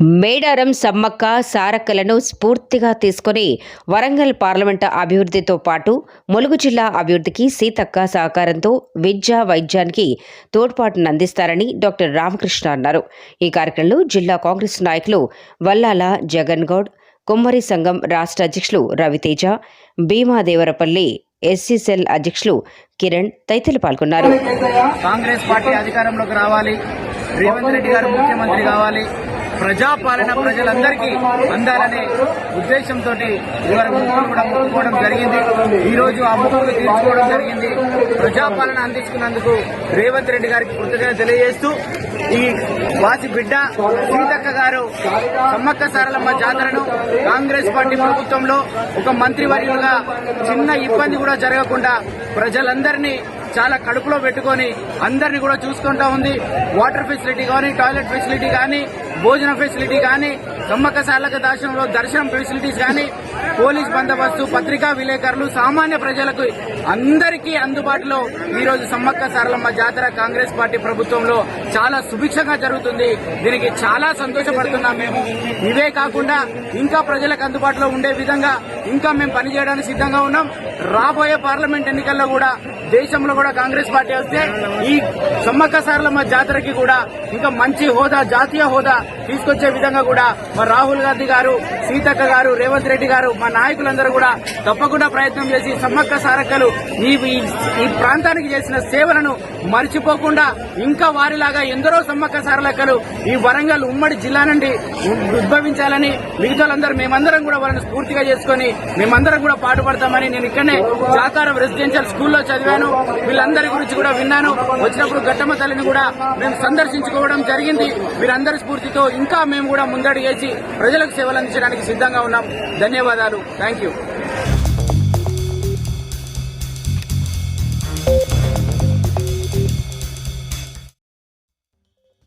మేడారం సమ్మక్క సారక్కలను స్ఫూర్తిగా తీసుకొని వరంగల్ పార్లమెంట్ అభివృద్ధితో పాటు ములుగు జిల్లా అభివృద్ధికి సీతక్క సహకారంతో విద్యా వైద్యానికి తోడ్పాటును అందిస్తారని డాక్టర్ రామకృష్ణ అన్నారు. ఈ కార్యక్రమంలో జిల్లా కాంగ్రెస్ నాయకులు వల్లాల జగన్ గౌడ్ కుమ్మరి సంఘం రాష్ట్ర అధ్యక్షులు రవితేజ భీమాదేవరపల్లి ఎస్సీ అధ్యక్షులు కిరణ్ తదితరులు పాల్గొన్నారు. కాంగ్రెస్ పార్టీ అధికారంలోకి రావాలి. రేవంత్ రెడ్డి గారు ముఖ్యమంత్రి కావాలి. ప్రజాపాలన ప్రజలందరికీ అందాలనే ఉద్దేశంతో ఇవాళ ముక్కులు కూడా ముక్కుకోవడం జరిగింది. ఈ రోజు ఆ ముక్కులు తీర్చుకోవడం జరిగింది. ప్రజాపాలన అందించుకున్నందుకు రేవంత్ రెడ్డి గారికి కృతజ్ఞత తెలియజేస్తూ ఈ వాసి బిడ్డ సీతక్క గారు సమ్మక్క సారలమ్మ జాతరను కాంగ్రెస్ పార్టీ ప్రభుత్వంలో ఒక మంత్రివర్యులుగా చిన్న ఇబ్బంది కూడా జరగకుండా ప్రజలందరినీ చాలా కడుపులో పెట్టుకొని అందరినీ కూడా చూసుకుంటా ఉంది. వాటర్ ఫెసిలిటీ కానీ టాయిలెట్ ఫెసిలిటీ కానీ భోజన ఫెసిలిటీ కానీ సమ్మక్క సార్లక దర్శనం ఫెసిలిటీస్ కానీ పోలీస్ బందోబస్తు పత్రికా విలేకరులు సామాన్య ప్రజలకు అందరికీ అందుబాటులో ఈరోజు సమ్మక్క సారలమ్మ జాతర కాంగ్రెస్ పార్టీ ప్రభుత్వంలో చాలా సుభిక్షంగా జరుగుతుంది. దీనికి చాలా సంతోషపడుతున్నాం మేము. ఇవే కాకుండా ఇంకా ప్రజలకు అందుబాటులో ఉండే విధంగా ఇంకా మేము పనిచేయడానికి సిద్ధంగా ఉన్నాం. రాబోయే పార్లమెంట్ ఎన్నికల్లో కూడా దేశంలో కూడా కాంగ్రెస్ పార్టీ వస్తే ఈ సమ్మక్క సార్లమ్మ జాతరకి కూడా ఇంకా మంచి హోదా జాతీయ హోదా తీసుకొచ్చే విధంగా కూడా మా రాహుల్ గాంధీ గారు సీతక్క గారు రేవంత్ రెడ్డి గారు మా నాయకులందరూ కూడా తప్పకుండా ప్రయత్నం చేసి సమ్మక్క సారక్కలు ఈ ఈ- ఈ ప్రాంతానికి చేసిన సేవలను మర్చిపోకుండా ఇంకా వారిలాగా ఎందరో సమ్మక్క సారలక్కలు ఈ వరంగల్ ఉమ్మడి జిల్లా నుండి ఉద్భవించాలని మిగతాలందరూ మేమందరం కూడా వాళ్ళని స్ఫూర్తిగా చేసుకుని మేమందరం కూడా పాటుపడతామని నేను ఇక్కడనే సాకారం రెసిడెన్షియల్ స్కూల్లో చదివాను. వీళ్ళందరి గురించి కూడా విన్నాను. వచ్చినప్పుడు గట్టమ్మ తల్లిని కూడా మేము సందర్శించుకోవడం జరిగింది. వీరందరి స్ఫూర్తితో ఇంకా మేము కూడా ముందడుగేసి ప్రజలకు సేవలు అందించడానికి సిద్ధంగా ఉన్నాం. ధన్యవాదాలు. Thank you